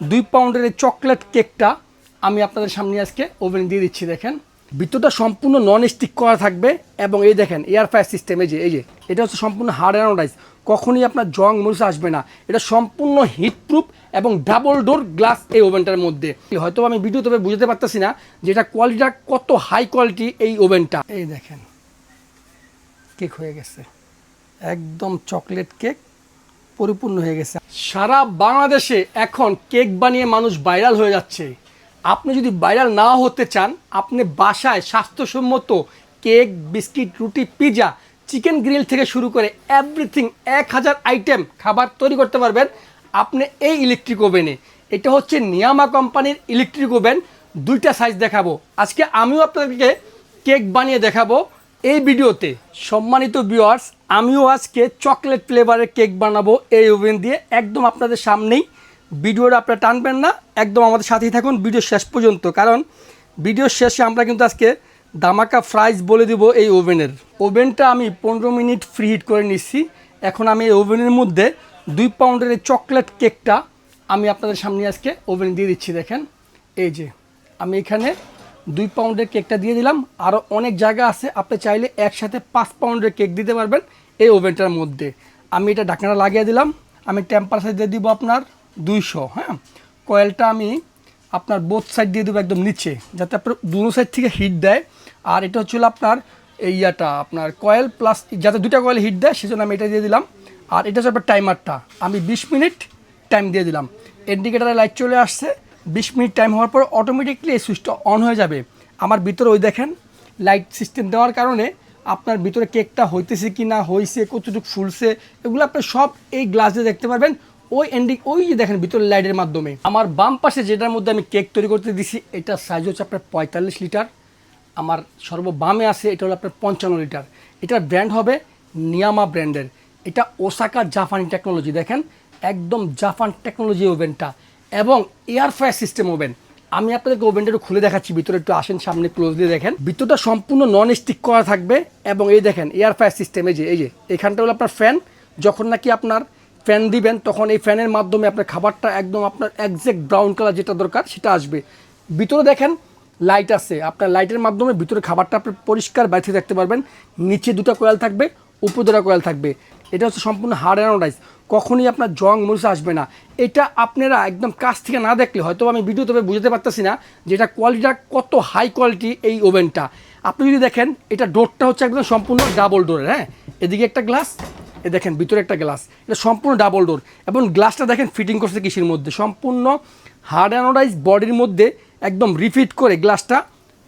দুই পাউন্ডের এই চকলেট কেকটা আমি আপনাদের সামনে আজকে ওভেন দিয়ে দিচ্ছি, দেখেন। ভিতরটা সম্পূর্ণ নন স্টিক করা থাকবে এবং এই দেখেন এয়ার ফায়ার সিস্টেম এই যে এই যে, এটা হচ্ছে সম্পূর্ণ হার্ড অ্যানোডাইজ কখনই আপনার জং মরিচ আসবে না। এটা সম্পূর্ণ হিট প্রুফ এবং ডাবল ডোর গ্লাস এই ওভেনটার মধ্যে। হয়তো আমি ভিডিও তবে বুঝতে পারতেছি না যে এটা কোয়ালিটিটা কত হাই কোয়ালিটি এই ওভেনটা। এই দেখেন কেক হয়ে গেছে। একদম চকলেট কেক পরিপূর্ণ হয়ে গেছে। সারা বাংলাদেশে এখন কেক বানিয়ে মানুষ ভাইরাল হয়ে যাচ্ছে। আপনি যদি ভাইরাল না হতে চান, আপনি বাসায় স্বাস্থ্যসম্মত কেক, বিস্কিট, রুটি পিৎজা চিকেন গ্রিল থেকে শুরু করে এভরিথিং এক হাজার আইটেম খাবার তৈরি করতে পারবেন আপনি এই ইলেকট্রিক ওভেনে এটা হচ্ছে নিয়ামা কোম্পানির ইলেকট্রিক ওভেন দুইটা সাইজ দেখাবো। আজকে আমিও আপনাদেরকে কেক বানিয়ে দেখাবো। এই ভিডিওতে সম্মানিত ভিউয়ার্স আমিও আজকে চকলেট ফ্লেভারের কেক বানাবো এই ওভেন দিয়ে। একদম আপনাদের সামনেই। ভিডিওটা আপনারা টানবেন না, একদম আমাদের সাথেই থাকুন ভিডিও শেষ পর্যন্ত। কারণ ভিডিও শেষে আমরা কিন্তু আজকে দামাকা প্রাইস বলে দিব এই ওভেনের ওভেনটা আমি পনেরো মিনিট ফ্রি হিট করে নিচ্ছি। এখন আমি এই ওভেনের মধ্যে দুই পাউন্ডের এই চকলেট কেকটা আমি আপনাদের সামনে আজকে ওভেন দিয়ে দিচ্ছি, দেখেন। এই যে, আমি এখানে দুই পাউন্ডের কেকটা দিয়ে দিলাম। আরও অনেক জায়গা আছে, আপনি চাইলে একসাথে পাঁচ পাউন্ডের কেক দিতে পারবেন এই ওভেনটার মধ্যে। আমি এটা ঢাকনাটা লাগিয়ে দিলাম, আমি টেম্পারেচার দিয়ে দিব আপনার দুইশো হ্যাঁ? কয়েলটা আমি আপনার বোথ সাইড দিয়ে দেবো একদম নিচে, যাতে আপনার দুনো সাইড থেকে হিট দেয়। আর এটা হচ্ছিল আপনার ইয়াটা, আপনার কয়েল প্লাস যাতে দুটা কয়েল হিট দেয়, সেজন্য আমি এটা দিয়ে দিলাম। আর এটা হচ্ছে আপনার টাইমারটা আমি বিশ মিনিট টাইম দিয়ে দিলাম। ইন্ডিকেটারে লাইট চলে আসছে বিশ মিনিট টাইম হওয়ার পর অটোমেটিকলি এই সুইচটা অন হয়ে যাবে। আমার ভিতরে ওই দেখেন লাইট সিস্টেম দেওয়ার কারণে আপনার ভিতরে কেকটা হইতেছে কি না হয়েছে কতটুকু ফুলছে, এগুলো আপনি সব এই গ্লাস দেখতে পারবেন। ওই এন্ডিং ওই দেখেন ভিতরে লাইটের মাধ্যমে। আমার বাম পাশে যেটার মধ্যে আমি কেক তৈরি করতে দিছি, এটা সাইজ হচ্ছে আপনার পঁয়তাল্লিশ লিটার। আমার সর্ববামে আছে, এটা হলো আপনার পঞ্চান্ন লিটার। এটার ব্র্যান্ড হবে নিয়ামা ব্র্যান্ডের। এটা ওসাকা জাপানি টেকনোলজি দেখেন? একদম জাপান টেকনোলজি ওভেনটা এবং এয়ার ফ্রায়ার সিস্টেম ওভেন। আমি আপনাদেরকে ওভেনটা একটু খুলে দেখাচ্ছি, ভিতরে একটু আসেন, সামনে ক্লোজলি দেখেন। ভিতরটা সম্পূর্ণ নন স্টিক করা থাকবে এবং এই দেখেন, এয়ার ফ্রায়ার সিস্টেম, এই যে এই যে, এখানটা হলো আপনার ফ্যান যখন নাকি আপনার ফ্যান দিবেন, তখন এই ফ্যানের মাধ্যমে আপনার খাবারটা একদম আপনার একজ্যাক্ট ব্রাউন কালার যেটা দরকার, সেটা আসবে। ভিতরে দেখেন লাইট আছে। আপনার লাইটের মাধ্যমে ভিতরে খাবারটা আপনি পরিষ্কার বাইরে দেখতে পারবেন। নিচে দুটো কয়েল থাকবে, উপর দুটো কয়েল থাকবে। এটা হচ্ছে সম্পূর্ণ হার্ড অ্যানোডাইজ কখনই আপনার জং মরিচ আসবে না। এটা আপনারা একদম কাছ থেকে না দেখলে হয়তো আমি ভিডিও তবে বুঝতে পারতেছি না যে এটা কোয়ালিটিটা কত হাই কোয়ালিটি এই ওভেনটা আপনি যদি দেখেন, এটা ডোরটা হচ্ছে একদম সম্পূর্ণ ডাবল ডোরের হ্যাঁ? এদিকে একটা গ্লাস এ দেখেন ভিতরে একটা গ্লাস এটা সম্পূর্ণ ডাবল ডোর এবং গ্লাসটা দেখেন ফিটিং করছে কিসের মধ্যে? সম্পূর্ণ হার্ড অ্যানোডাইজ বডির মধ্যে একদম রিফিট করে গ্লাসটা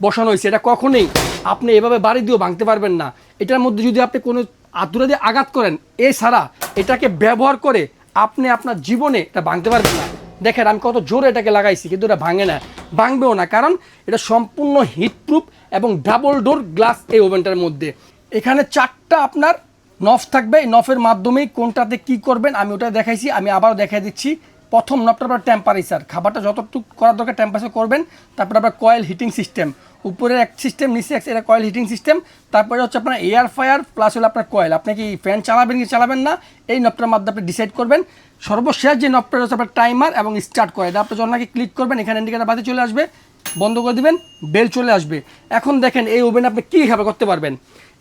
বসানো হয়েছে। এটা কখনোই আপনি এভাবে বাড়ি দিয়েও ভাঙতে পারবেন না। এটার মধ্যে যদি আপনি কোনো আতুরা দিয়ে আঘাত করেন, এছাড়া এটাকে ব্যবহার করে আপনি আপনার জীবনে এটা ভাঙতে পারবেন না। দেখেন, আমি কত জোরে এটাকে লাগাইছি, কিন্তু এটা ভাঙে না। ভাঙবেও না, কারণ এটা সম্পূর্ণ হিট প্রুফ এবং ডাবল ডোর গ্লাস এই ওভেনটার মধ্যে। এখানে চারটা আপনার নফ থাকবে, এই নফের মাধ্যমেই কোনটাতে কি করবেন, আমি ওটা দেখাইছি, আমি আবারও দেখাই দিচ্ছি। প্রথম নবটা আপনার টেম্পারেচার খাবারটা যতটুকু করার দরকার টেম্পারেচার করবেন, তারপরে আপনার কয়েল হিটিং সিস্টেম উপরে এক সিস্টেম নিচে এক এটা কয়েল হিটিং সিস্টেম তারপরে হচ্ছে আপনার এয়ার ফায়ার প্লাস হলো আপনার কয়েল আপনি কি ফ্যান চালাবেন কি চালাবেন না, এই নবটার মাধ্যমে আপনি ডিসাইড করবেন, সর্বশেষ যে নবটা হচ্ছে আপনার টাইমার এবং স্টার্ট করে, এটা আপনি যখন নাকি ক্লিক করবেন, এখানে ইন্ডিকেটার বাতি চলে আসবে, বন্ধ করে দিবেন বেল চলে আসবে। এখন দেখেন এই ওভেনে আপনি কী খাবার করতে পারবেন?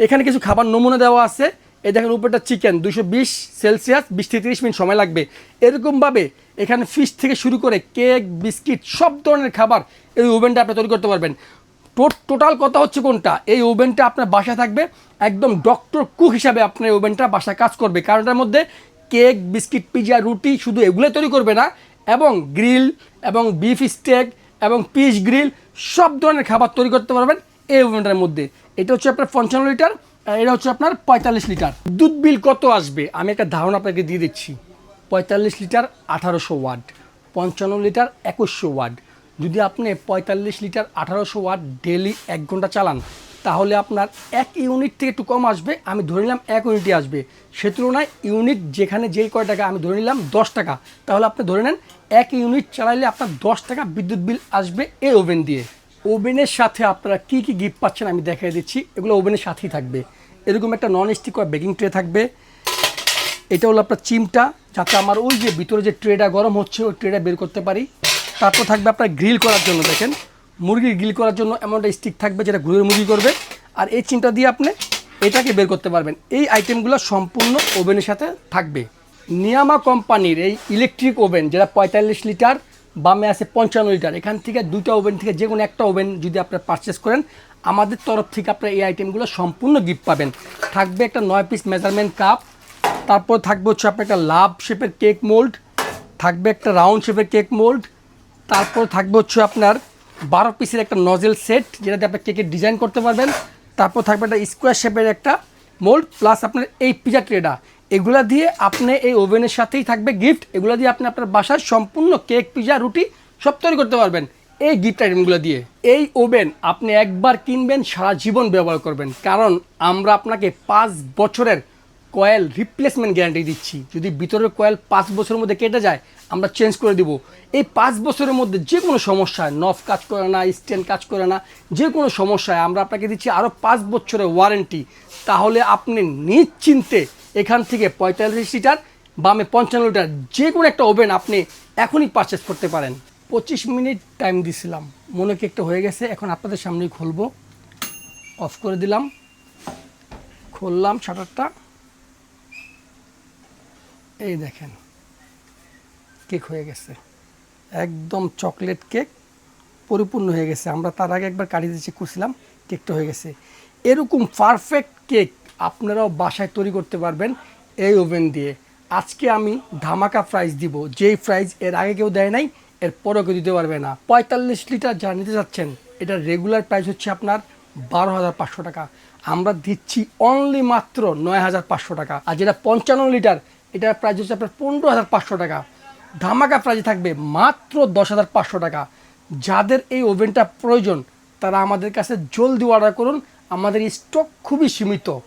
এখানে কিছু খাবার নমুনা দেওয়া আছে এই দেখেন উপরটা চিকেন দুশো বিশ সেলসিয়াস, বিশ থেকে তিরিশ মিনিট সময় লাগবে। এরকমভাবে এখানে ফিশ থেকে শুরু করে কেক বিস্কিট সব ধরনের খাবার এই ওভেনটা আপনি তৈরি করতে পারবেন। টোটাল কথা হচ্ছে কোনটা? এই ওভেনটা আপনার বাসায় থাকবে, একদম ডক্টর কুক হিসাবে আপনার ওভেনটা বাসায় কাজ করবে। কারণ এটার মধ্যে কেক বিস্কিট পিজা রুটি শুধু এগুলোই তৈরি করবে না, এবং গ্রিল এবং বিফ স্টেক এবং পিস গ্রিল সব ধরনের খাবার তৈরি করতে পারবেন এই ওভেনটার মধ্যে। এটা হচ্ছে আপনার পঞ্চান্ন লিটার এটা হচ্ছে আপনার পঁয়তাল্লিশ লিটার। দুধ বিল কত আসবে? আমি একটা ধারণা আপনাকে দিয়ে দিচ্ছি। পঁয়তাল্লিশ লিটার আঠারোশো ওয়াট, পঞ্চান্ন লিটার একুশশো ওয়াট। যদি আপনি পঁয়তাল্লিশ লিটার আঠারোশো ওয়াট ডেলি এক ঘণ্টা চালান, তাহলে আপনার এক ইউনিট থেকে একটু কম আসবে। আমি ধরে নিলাম এক ইউনিটই আসবে। সে তুলনায় ইউনিট যেখানে যেই কয় টাকা, আমি ধরে নিলাম দশ টাকা। তাহলে আপনি ধরে নেন, এক ইউনিট চালাইলে আপনার দশ টাকা বিদ্যুৎ বিল আসবে এই ওভেন দিয়ে। ওভেনের সাথে আপনারা কী কী গিফট পাচ্ছেন আমি দেখাই দিচ্ছি। এগুলো ওভেনের সাথেই থাকবে। এরকম একটা নন স্টিক বেকিং ট্রে থাকবে। এটা হলো আপনার চিমটা, যাতে আমার ওই যে ভিতরে যে ট্রেটা গরম হচ্ছে, ওই ট্রেটা বের করতে পারি। তারপর থাকবে আপনার গ্রিল করার জন্য, দেখেন। মুরগির গ্রিল করার জন্য এমন একটা স্টিক থাকবে, যেটা ঘুরে মুরগি করবে। আর এই চিমটা দিয়ে আপনি এটাকে বের করতে পারবেন। এই আইটেমগুলো সম্পূর্ণ ওভেনের সাথে থাকবে। নিয়ামা কোম্পানির এই ইলেকট্রিক ওভেন যেটা পঁয়তাল্লিশ লিটার বামে আছে পঞ্চান্ন লিটার। এখান থেকে দুটো ওভেন থেকে যে কোনো একটা ওভেন যদি আপনারা পারচেস করেন, আমাদের তরফ থেকে আপনারা এই আইটেমগুলো সম্পূর্ণ গিফট পাবেন। থাকবে একটা নয় পিস মেজারমেন্ট কাপ তারপর থাকবে হচ্ছে আপনার একটা লাভ শেপের কেক মোল্ড থাকবে একটা রাউন্ড শেপের কেক মোল্ড তারপর থাকবে হচ্ছে আপনার বারো পিসের একটা নজেল সেট যেটাতে আপনি কেকের ডিজাইন করতে পারবেন। তারপর থাকবে একটা স্কোয়ার শেপের একটা মোল্ড প্লাস আপনার এই পিজা ট্রেটা এগুলা দিয়ে আপনি এই ওভেনের সাথেই থাকবে গিফট এগুলো দিয়ে আপনি আপনার বাসায় সম্পূর্ণ কেক পিজা রুটি সব তৈরি করতে পারবেন। এই গিফট আইটেমগুলো দিয়ে। এই ওভেন আপনি একবার কিনবেন, সারা জীবন ব্যবহার করবেন। কারণ আমরা আপনাকে পাঁচ বছরের কয়েল রিপ্লেসমেন্ট গ্যারান্টি দিচ্ছি। যদি ভিতরের কয়েল পাঁচ বছরের মধ্যে কেটে যায়, আমরা চেঞ্জ করে দিব। এই পাঁচ বছরের মধ্যে যে কোনো সমস্যায় নফ কাজ করে না স্ট্যান্ড কাজ করে না, যে কোনো সমস্যায় আমরা আপনাকে দিচ্ছি আরও পাঁচ বছরের ওয়ারেন্টি তাহলে আপনি নিশ্চিন্তে এখান থেকে পঁয়তাল্লিশ লিটার, বামে পঞ্চান্ন লিটার যে কোনো একটা ওভেন আপনি এখনই পারচেস করতে পারেন। পঁচিশ মিনিট টাইম দিছিলাম। মনে কি একটা হয়ে গেছে? এখন আপনাদের সামনেই খুলবো। অফ করে দিলাম। খুললাম শাটারটা এই দেখেন কেক হয়ে গেছে। একদম চকলেট কেক পরিপূর্ণ হয়ে গেছে। আমরা তার আগে একবার কাটিয়ে চেক করছিলাম কেকটা হয়ে গেছে। এরকম পারফেক্ট কেক আপনারাও বাসায় তৈরি করতে পারবেন এই ওভেন দিয়ে। আজকে আমি ধামাকা প্রাইস দিব। যেই প্রাইস এর আগে কেউ দেয় নাই, এর পরেও কেউ দিতে পারবে না। পঁয়তাল্লিশ লিটার যা নিতে চাচ্ছেন, এটার রেগুলার প্রাইস হচ্ছে আপনার বারো হাজার পাঁচশো টাকা। আমরা দিচ্ছি অনলি মাত্র নয় হাজার পাঁচশো টাকা। আর যেটা পঞ্চান্ন লিটার এটার প্রাইস হচ্ছে আপনার পনেরো হাজার পাঁচশো টাকা। ধামাকা প্রাইজে থাকবে মাত্র দশ হাজার পাঁচশো টাকা। যাদের এই ওভেনটা প্রয়োজন, তারা আমাদের কাছে জলদি অর্ডার করুন। আমাদের স্টক খুবই সীমিত।